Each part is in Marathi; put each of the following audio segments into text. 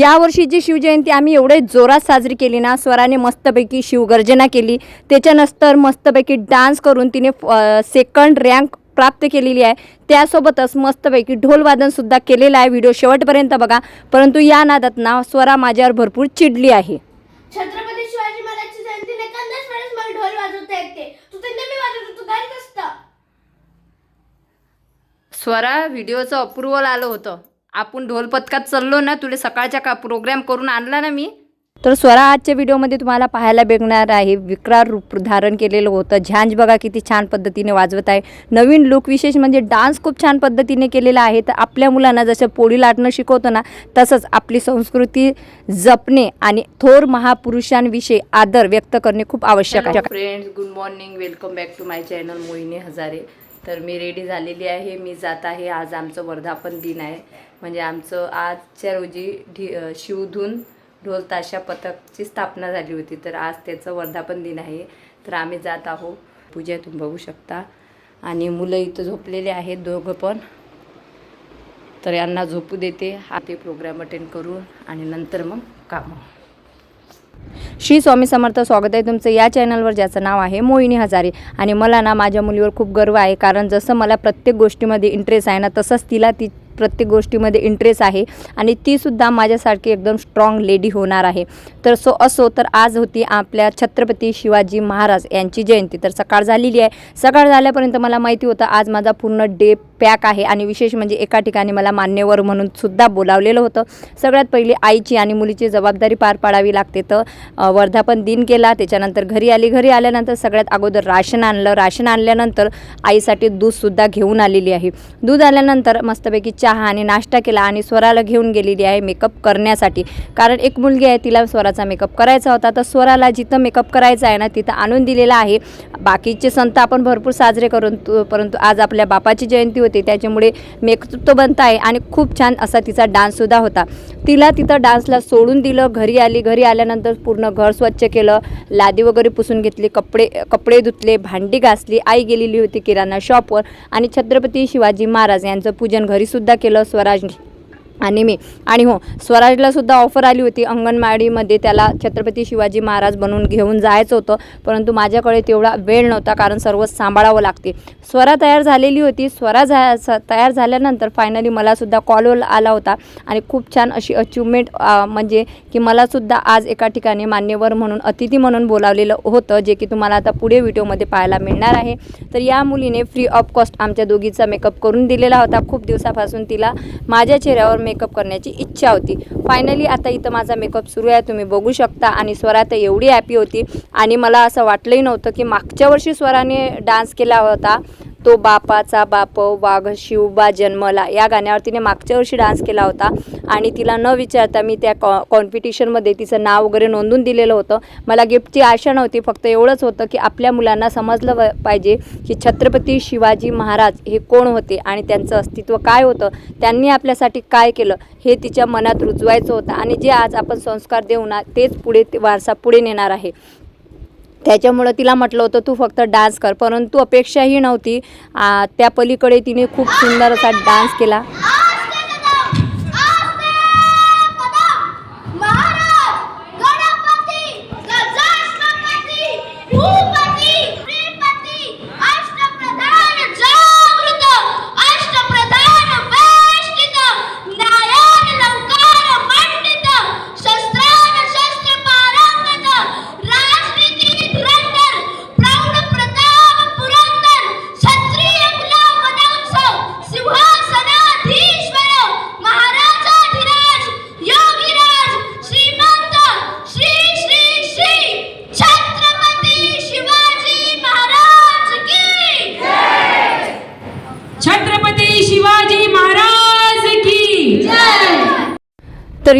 यावर्षीची शिवजयंती आम्ही एवढे जोरात साजरी केली ना स्वराने मस्तपैकी शिवगर्जना केली. त्याच्यानंतर मस्तपैकी डान्स करून तिने सेकंड रँक प्राप्त केलेली आहे. त्यासोबतच मस्तपैकी ढोलवादनसुद्धा केलेलं आहे. व्हिडिओ शेवटपर्यंत बघा. परंतु या नादात ना स्वरा माझ्यावर भरपूर चिडली आहे. छत्रपती शिवाजी महाराजची जयंती एखाद्याच वेळेस मला ढोल वाजवता येते. तू तर नेहमी वाजवतो तू घरीच असता. स्वरा व्हिडिओचं अप्रुव्हल आलं होतं. आपण ढोल पथकात चाललो ना तुला सकाळच्या का प्रोग्राम करून आणला ना मी? तर स्वरा आजच्या व्हिडिओमध्ये तुम्हाला पाहायला भेटणार आहे विक्रार रूप धारण केलेलं होतं. झांज बघा किती छान पद्धतीने वाजवत आहे. नवीन लुक विशेष म्हणजे डान्स खूप छान पद्धतीने केलेला आहे. तर आपल्या मुलांना जसं पोळी लाटणं शिकवतं ना तसंच आपली संस्कृती जपणे आणि थोर महापुरुषांविषयी आदर व्यक्त करणे खूप आवश्यक आहे. Friends good morning welcome back to my channel Mohini Hazare. तर मी रेडी झालेली आहे. मी जात आहे. आज आमचं वर्धापन दिन आहे. म्हणजे आमचं आजच्या रोजी ढी शिवधून ढोल ताशा पथकची स्थापना झाली होती. तर आज त्याचं वर्धापन दिन आहे. तर आम्ही जात आहोत. पूजा तुम्ही बघू शकता. आणि मुलं इथं झोपलेले आहेत दोघं पण. तर यांना झोपू देते. हा ते प्रोग्राम अटेंड करून आणि नंतर मग कामं. श्री स्वामी समर्थ स्वागत आहे तुमचं या चॅनलवर ज्याचं नाव आहे मोहिनी हजारे. आणि मला ना माझ्या मुलीवर खूप गर्व आहे. कारण जसं मला प्रत्येक गोष्टीमध्ये इंटरेस्ट आहे ना तसंच तिला ती प्रत्येक गोष्टीमध्ये इंटरेस्ट आहे. आणि तीसुद्धा माझ्यासारखी एकदम स्ट्रॉंग लेडी होणार आहे. तर सो असो तर आज होती आपल्या छत्रपती शिवाजी महाराज यांची जयंती. तर सकाळ झालेली आहे. सकाळ झाल्यापर्यंत मला माहिती होतं आज माझा पूर्ण डे पॅक आहे आणि विशेष म्हणजे एका ठिकाणी मला मान्यवर म्हणून सुद्धा बोलावलेलं होतं. सगळ्यात पहिली आईची आणि मुलीची जबाबदारी पार पाडावी लागते. तर वर्धापन दिन केला त्याच्यानंतर घरी आली. घरी आल्यानंतर सगळ्यात अगोदर राशन आणलं. राशन आणल्यानंतर आईसाठी दूधसुद्धा घेऊन आलेली आहे. दूध आल्यानंतर मस्तपैकी चहा आणि नाश्ता केला आणि स्वराला घेऊन गेलेली आहे मेकअप करण्यासाठी. कारण एक मुलगी आहे तिला स्वराचा मेकअप करायचा होता. तर स्वराला जिथं मेकअप करायचा आहे ना तिथं आणून दिलेला आहे. बाकीचे संत आपण भरपूर साजरे करून परंतु आज आपल्या बापाची जयंती होती. त्याच्यामुळे मेकअप तो आहे आणि खूप छान असा तिचा डान्ससुद्धा होता. तिला तिथं डान्सला सोडून दिलं घरी आली. घरी आल्यानंतर पूर्ण घर स्वच्छ केलं. लादी वगैरे पुसून घेतली कपडे कपडे धुतले भांडी घासली. आई गेलेली होती किराणा शॉपवर आणि छत्रपती शिवाजी महाराज यांचं पूजन घरीसुद्धा केलं. स्वराज आणि मी. आणि हो स्वराजला सुद्धा ऑफर आली होती. अंगणवाडीमध्ये त्याला छत्रपती शिवाजी महाराज बनवून घेऊन जायचं होतं. परंतु माझ्याकडे तेवढा वेळ नव्हता कारण सर्व सांभाळावं लागते. स्वरा तयार झालेली होती. स्वरा झा तयार झाल्यानंतर फायनली मलासुद्धा कॉल आला होता. आणि खूप छान अशी अचिव्हमेंट म्हणजे की मलासुद्धा आज एका ठिकाणी मान्यवर म्हणून अतिथी म्हणून बोलावलेलं होतं जे की तुम्हाला आता पुढे व्हिडिओमध्ये पाहायला मिळणार आहे. तर या मुलीने फ्री ऑफ कॉस्ट आमच्या दोघीचा मेकअप करून दिलेला होता. खूप दिवसापासून तिला माझ्या चेहऱ्यावर मेकअप करण्याची इच्छा होती. फायनली आता इथं माझा मेकअप सुरू आहे. तुम्ही बघू शकता. आणि स्वरा तर एवढी हॅपी होती. आणि मला असं वाटलंही नव्हतं की मागच्या वर्षी स्वराने डान्स केला होता. तो बापाचा बाप वाघ शिवबा जन्मला या गाण्यावर तिने मागच्या वर्षी डान्स केला होता. आणि तिला न विचारता मी त्या कॉ कॉम्पिटिशनमध्ये तिचं नाव वगैरे नोंदून दिलेलं होतं. मला गिफ्टची आशा नव्हती फक्त एवढंच होतं की आपल्या मुलांना समजलं पाहिजे की छत्रपती शिवाजी महाराज हे कोण होते आणि त्यांचं अस्तित्व काय होतं. त्यांनी आपल्यासाठी काय केलं हे तिच्या मनात रुजवायचं होतं. आणि जे आज आपण संस्कार देऊ ना तेच पुढे ते वारसा पुढे नेणार आहे. त्याच्यामुळं तिला म्हटलं होतं तू फक्त डान्स कर. परंतु अपेक्षाही नव्हती. त्या पलीकडे तिने खूप सुंदर असा डान्स केला.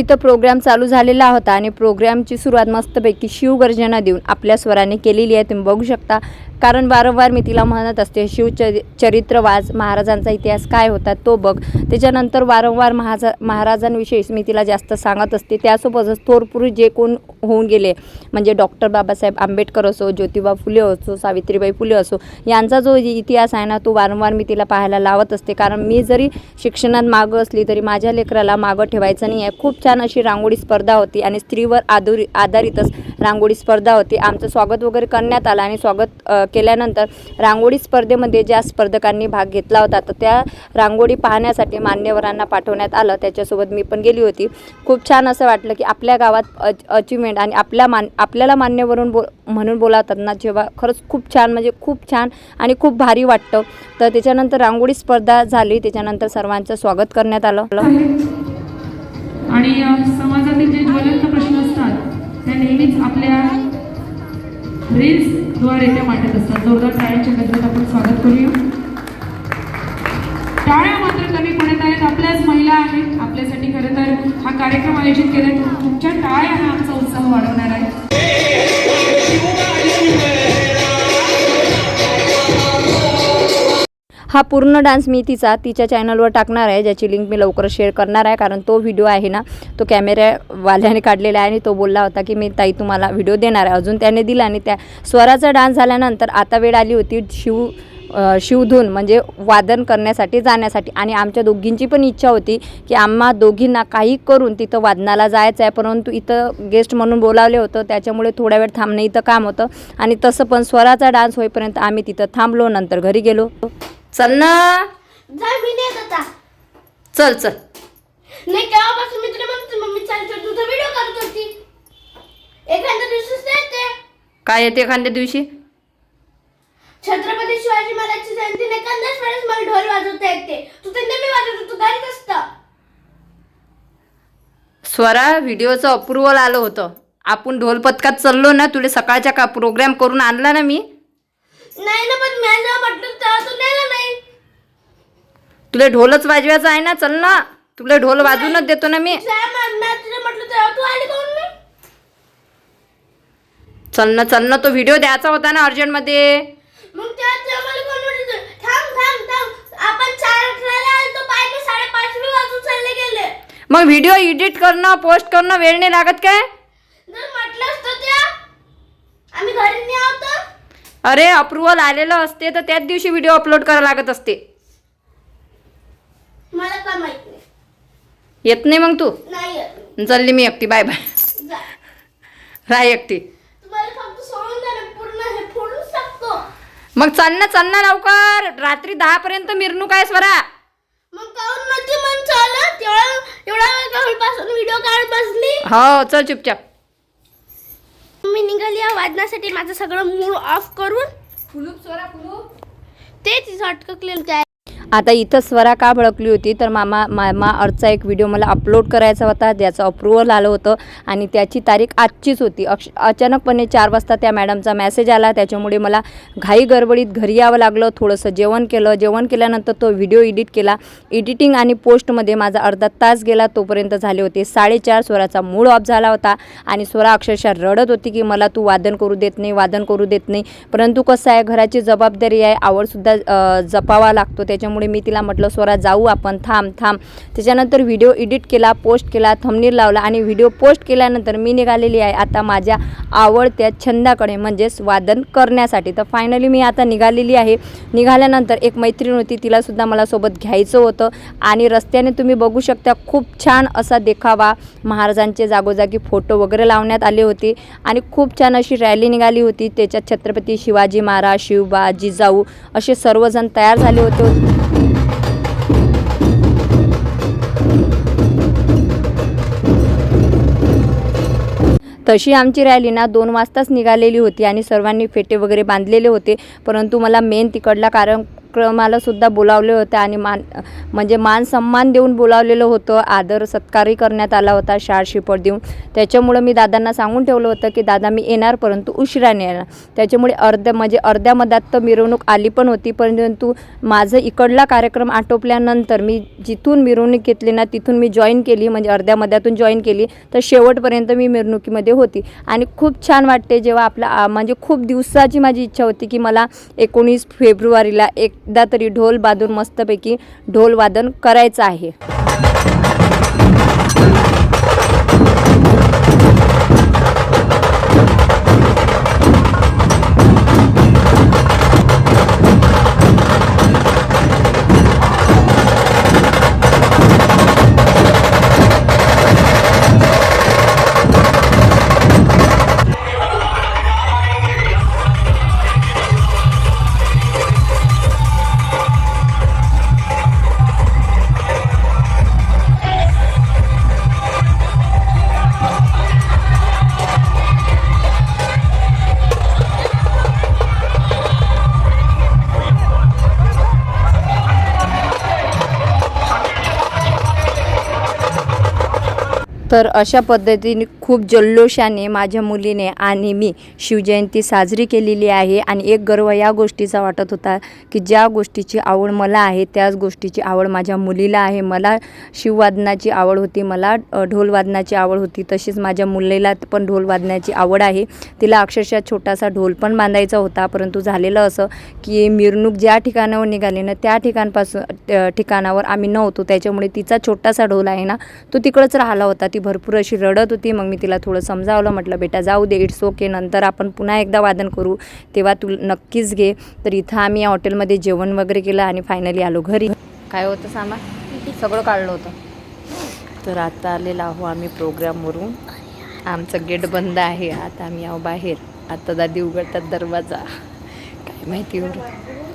इथं प्रोग्राम चालू झालेला होता आणि प्रोग्रामची सुरुवात मस्तपैकी शिवगर्जना देऊन आपल्या स्वराने केलेली आहे. तुम्ही बघू शकता. कारण वारंवार मी तिला म्हणत असते शिवचरि चरित्र वाच महाराजांचा इतिहास काय होता तो बघ. त्याच्यानंतर वारंवार महाजा महाराजांविषयी मी तिला जास्त सांगत असते. त्यासोबतच थोर पुरुष जे कोण होऊन गेले म्हणजे डॉक्टर बाबासाहेब आंबेडकर असो ज्योतिबा फुले असो सावित्रीबाई फुले असो यांचा जो इतिहास आहे ना तो वारंवार मी तिला पाहायला लावत असते. कारण मी जरी शिक्षणात मागं असली तरी माझ्या लेकराला मागं ठेवायचं नाही आहे. खूप छान अशी रांगोळी स्पर्धा होती आणि स्त्रीवर आधुरी आधारितच रांगोळी स्पर्धा होती. आमचं स्वागत वगैरे करण्यात आलं आणि स्वागत केल्यानंतर रांगोळी स्पर्धेमध्ये ज्या स्पर्धकांनी भाग घेतला होता तर त्या रांगोळी पाहण्यासाठी मान्यवरांना पाठवण्यात आलं. त्याच्यासोबत मी पण गेली होती. खूप छान असं वाटलं की आपल्या गावात अच अचिव्हमेंट आणि आपल्या मान आपल्याला मान्यवरून बो म्हणून बोलावतात ना जेव्हा खरंच खूप छान म्हणजे खूप छान आणि खूप भारी वाटतं. तर त्याच्यानंतर रांगोळी स्पर्धा झाली. त्याच्यानंतर सर्वांचं स्वागत करण्यात आलं. आणि समाजातील जे ज्वलंत प्रश्न असतात त्या नेहमीच आपल्या रील्सद्वारे त्या मांडत असतात. जोरदार टाळ्यांच्या गजरात आपण स्वागत करूया. टाळ्या मात्र कमी पडत आहेत. आपल्याच महिला आहेत. आपल्यासाठी खरं तर हा कार्यक्रम आयोजित केला तुमच्या टाळ्या हा आमचा उत्साह वाढवणार आहे. हा पूर्ण डान्स मी तिचा तिच्या चॅनलवर टाकणार आहे ज्याची लिंक मी लवकर शेअर करणार आहे कारण तो व्हिडिओ आहे ना तो कॅमेऱ्यावाल्याने काढलेला आहे आणि तो बोलला होता की मी ताई तुम्हाला व्हिडिओ देणार आहे. अजून त्याने दिला आणि त्या स्वराचा डान्स झाल्यानंतर आता वेळ आली होती शिव शिवधून म्हणजे वादन करण्यासाठी जाण्यासाठी. आणि आमच्या दोघींची पण इच्छा होती की आम्हा दोघींना काही करून तिथं वादनाला जायचं आहे. परंतु इथं गेस्ट म्हणून बोलावले होतं त्याच्यामुळे थोड्या वेळ थांबणं इथं काम होतं. आणि तसं पण स्वराचा डान्स होईपर्यंत आम्ही तिथं थांबलो नंतर घरी गेलो. चल ना. जा मी नाही येत आता. चल चल. नाही केव्हापासून मी तुला म्हणते मम्मी चालतो तुझा व्हिडिओ करत होती. एखाद्या दिवशीच नाही येते. काय येते एखाद्या दिवशी? छत्रपती शिवाजी महाराजची जयंती एखाद्याच वेळेस मला ढोल वाजवता येते. तू तर नेहमी वाजवतो तू घरीच असतं. स्वरा व्हिडिओचं अप्रुव्हल आलं होतं. आपण ढोल पथकात चाललो ना तुला सकाळच्या का प्रोग्राम करून आणला ना मी? नाही ना पण मी म्हटलं तेव्हा तू नेला नाही. तुला ढोलच वाजवायचं आहे ना चल ना. तुला ढोल वाजवूनच देतो ना मी. जेव्हा मा- मी तुला म्हटलं तेव्हा तू आली काऊन नाही चल ना चल ना तो व्हिडिओ द्यायचा होता ना अर्जंटमध्ये. मग तेव्हा तेव्हा मला कोण म्हटलं थांब थांब थांब. आपण चार अकराला आलतो पाहिजे साडेपाचवी वाजून चालले गेले. मग व्हिडिओ एडिट करणं पोस्ट करणं वेळ नाही लागत काय? जर म्हटलं असतं त्या. आम्ही घरी नाही आहोत अरे अप्रुव्हल आलेलं असते तर त्याच दिवशी व्हिडिओ अपलोड करायला लागत असते. मला का माहीत नाही? येत नाही मग तू? नाही येत. चालली मी एकटी. बाय बाय जा. राह एकटी. तुम्हाला फक्त सोडून द्या ना पूर्ण हे फोडून टाकतो. मग चल ना चल ना लवकर. रात्री दहा पर्यंत मिरवणूक आहे स्वरा? मग काऊन नव्हती मन चालत एवढा एवढा वेळ काऊनपासून व्हिडिओ काढत बसली? हो चल चुपचाप. मी निघाली या वाजण्यासाठी माझं सगळं मूड ऑफ करून. तेच अटकलेलं काय? आता इथं स्वरा का भडकली होती? तर मामा मामा अर्थचा एक व्हिडिओ मला अपलोड करायचा होता. ज्याचं अप्रुव्हल आलं होतं आणि त्याची तारीख आजचीच होती. अक्ष अचानकपणे चार वाजता त्या मॅडमचा मेसेज आला. त्याच्यामुळे मला घाई गडबडीत घरी यावं लागलं. थोडंसं जेवण केलं. जेवण केल्यानंतर तो व्हिडिओ एडिट केला. एडिटिंग आणि पोस्टमध्ये माझा अर्धा तास गेला. तोपर्यंत झाले होते साडेचार. स्वराचा मूड ऑफ झाला होता आणि स्वरा अक्षरशः रडत होती की मला तू वादन करू देत नाही वादन करू देत नाही. परंतु कसं आहे घराची जबाबदारी आहे. आवडसुद्धा जपावा लागतो. त्याच्यामुळे मी तिला म्हटलं स्वरा जाऊ आपण थांब थांब. त्याच्यानंतर व्हिडिओ एडिट केला पोस्ट केला थमनीर लावला आणि व्हिडिओ पोस्ट केल्यानंतर मी निघालेली आहे आता माझ्या आवडत्या छंदाकडे म्हणजेच वादन करण्यासाठी. तर फायनली मी आता निघालेली आहे. निघाल्यानंतर एक मैत्रीण होती तिलासुद्धा मला सोबत घ्यायचं होतं. आणि रस्त्याने तुम्ही बघू शकता खूप छान असा देखावा महाराजांचे जागोजागी फोटो वगैरे लावण्यात आले होते. आणि खूप छान अशी रॅली निघाली होती. त्याच्यात छत्रपती शिवाजी महाराज शिवबा जिजाऊ असे सर्वजण तयार झाले होते. तशी आमची रॅली ना दोन वाजताच निघालेली होती आणि सर्वांनी फेटे वगैरे बांधलेले होते. परंतु मला मेन तिकडला कारण कार्यक्रमालासुद्धा बोलावले होते आणि मान म्हणजे मान सन्मान देऊन बोलावलेलं होतं. आदर सत्कारही करण्यात आला होता शाळ शिपट देऊन. त्याच्यामुळं मी दादांना सांगून ठेवलं होतं की दादा मी येणार परंतु उशिराने येणार. त्याच्यामुळे अर्ध्या म्हणजे अर्ध्या मधात तर मिरवणूक आली पण होती परंतु माझं इकडला कार्यक्रम आटोपल्यानंतर मी जिथून मिरवणूक घेतली ना तिथून मी जॉईन केली म्हणजे अर्ध्या मध्यातून जॉईन केली तर शेवटपर्यंत मी मिरवणुकीमध्ये होती. आणि खूप छान वाटते जेव्हा आपला आ, म्हणजे खूप दिवसाची माझी इच्छा होती की मला एकोणीस फेब्रुवारीला एक एकदा तरी ढोल बांधून मस्तपैकी ढोल वादन करायचं आहे. तर अशा पद्धतीने खूप जल्लोषाने माझ्या मुलीने आणि मी शिवजयंती साजरी केलेली आहे. आणि एक गर्व या गोष्टीचा वाटत होता की ज्या गोष्टीची आवड मला आहे त्याच गोष्टीची आवड माझ्या मुलीला आहे. मला शिववादनाची आवड होती मला ढोलवादनाची आवड होती. तशीच माझ्या मुलीला पण ढोल वादनाची आवड आहे. तिला अक्षरशः छोटासा ढोल पण बांधायचा होता. परंतु झालेलं असं की मिरवणूक ज्या ठिकाणावर निघाली ना त्या ठिकाणपासून ठिकाणावर आम्ही नव्हतो. त्याच्यामुळे तिचा छोटासा ढोल आहे ना तो तिकडंच राहिला होता. ती भरपूर अशी रडत होती. मग मी तिला थोडं समजावलं. म्हटलं बेटा जाऊ दे इट्स ओके नंतर आपण पुन्हा एकदा वादन करू. तेव्हा तू नक्कीच घे. तर इथं आम्ही या हॉटेलमध्ये जेवण वगैरे केलं आणि फायनली आलो घरी. काय होतं सामान सगळं काढलं होतं. तर आता आलेलो आहो आम्ही प्रोग्रामवरून. आमचं गेट बंद आहे. आता आम्ही आहो बाहेर. आता दादी उघडतात दरवाजा. काय माहिती एवढं.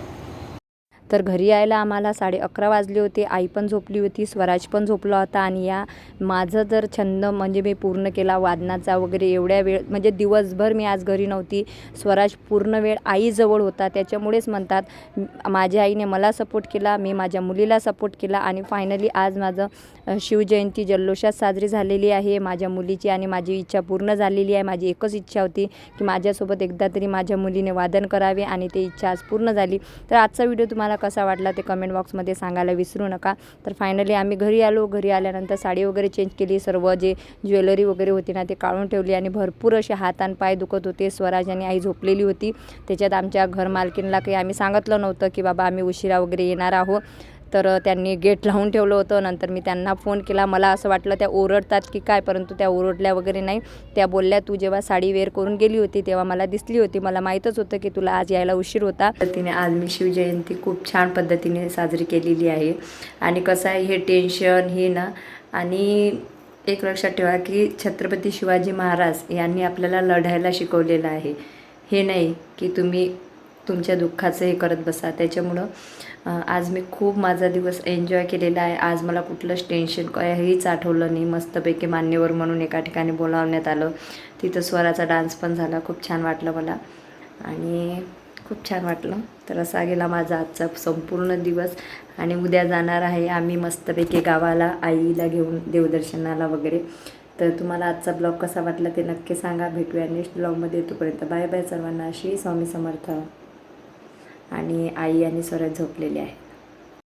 तर घरी यायला आम्हाला साडे अकरा वाजले होते. आई पण झोपली होती स्वराज पण झोपला होता आणि या माझं जर छंद म्हणजे मी पूर्ण केला वादनाचा वगैरे एवढ्या वेळ म्हणजे दिवसभर मी आज घरी नव्हती. स्वराज पूर्ण वेळ आईजवळ होता. त्याच्यामुळेच म्हणतात माझ्या आईने मला सपोर्ट केला मी माझ्या मुलीला सपोर्ट केला आणि फायनली आज माझं शिवजयंती जल्लोषात साजरी झालेली आहे. माझ्या मुलीची आणि माझी इच्छा पूर्ण झालेली आहे. माझी एकच इच्छा होती की माझ्यासोबत एकदा तरी माझ्या मुलीने वादन करावे आणि ते इच्छा आज पूर्ण झाली. तर आजचा व्हिडिओ तुम्हाला कसा वाटला ते कमेंट बॉक्समध्ये सांगायला विसरू नका. तर फायनली आम्ही घरी आलो. घरी आल्यानंतर साडी वगैरे चेंज केली. सर्व जे ज्वेलरी वगैरे होती ना ते काढून ठेवली आणि भरपूर असे हात आणि पाय दुखत होते. स्वराज आणि आई झोपलेली होती. त्याच्यात आमच्या घर मालकीनला काही आम्ही सांगितलं नव्हतं की बाबा आम्ही उशिरा वगैरे येणार आहोत. तर त्यांनी गेट लावून ठेवलं होतं. नंतर मी त्यांना फोन केला. मला असं वाटलं त्या ओरडतात की काय? परंतु त्या ओरडल्या वगैरे नाही. त्या बोलल्या तू जेव्हा साडी वेअर करून गेली होती तेव्हा मला दिसली होती. मला माहीतच होतं की तुला आज यायला उशीर होता. तिने आज मी शिवजयंती खूप छान पद्धतीने साजरी केलेली आहे. आणि कसं आहे हे टेन्शन हे ना आणि एक लक्षात ठेवा की छत्रपती शिवाजी महाराज यांनी आपल्याला लढायला शिकवलेलं आहे. हे नाही की तुम्ही तुमच्या दुःखाचं हे करत बसा. त्याच्यामुळं आज मी खूप माझा दिवस एन्जॉय केलेला आहे. आज मला कुठलंच टेन्शन काहीच आठवलं नाही. मस्तपैकी मान्यवर म्हणून एका ठिकाणी बोलावण्यात आलं. तिथं स्वराचा डान्स पण झाला. खूप छान वाटलं मला. आणि खूप छान वाटलं. तर असा गेला माझा आजचा संपूर्ण दिवस. आणि उद्या जाणार आहे आम्ही मस्तपैकी गावाला आईला घेऊन देवदर्शनाला वगैरे. तर तुम्हाला आजचा ब्लॉग कसा वाटला ते नक्की सांगा. भेटूया नेक्स्ट ब्लॉगमध्ये तोपर्यंत बाय बाय सर्वांना. श्री स्वामी समर्थ. आणि आई आणि स्वराज झोपलेले आहे